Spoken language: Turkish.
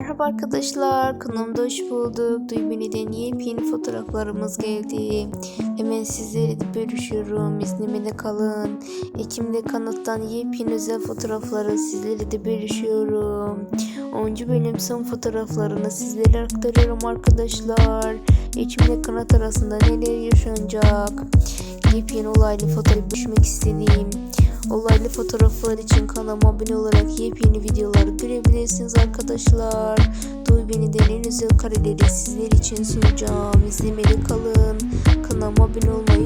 Merhaba arkadaşlar, kanalımda hoş bulduk. Duy Beni'den yepyeni fotoğraflarımız geldi. Hemen sizlerle de bölüşüyorum. İzlemede kalın. Ekim'de kanattan yepyeni özel fotoğrafları sizlerle de bölüşüyorum. 10. bölüm son fotoğraflarını sizlere aktarıyorum arkadaşlar. Ekim'le kanat arasında neler yaşanacak? Yepyeni olaylı fotoğraf düşmek istediğim Olaylı fotoğraflar için kanalıma abone olarak yepyeni videoları görebilirsiniz arkadaşlar. Duy beni de en özel kareleri sizler için sunacağım. İzlemede kalın. Kanalıma abone olmayı.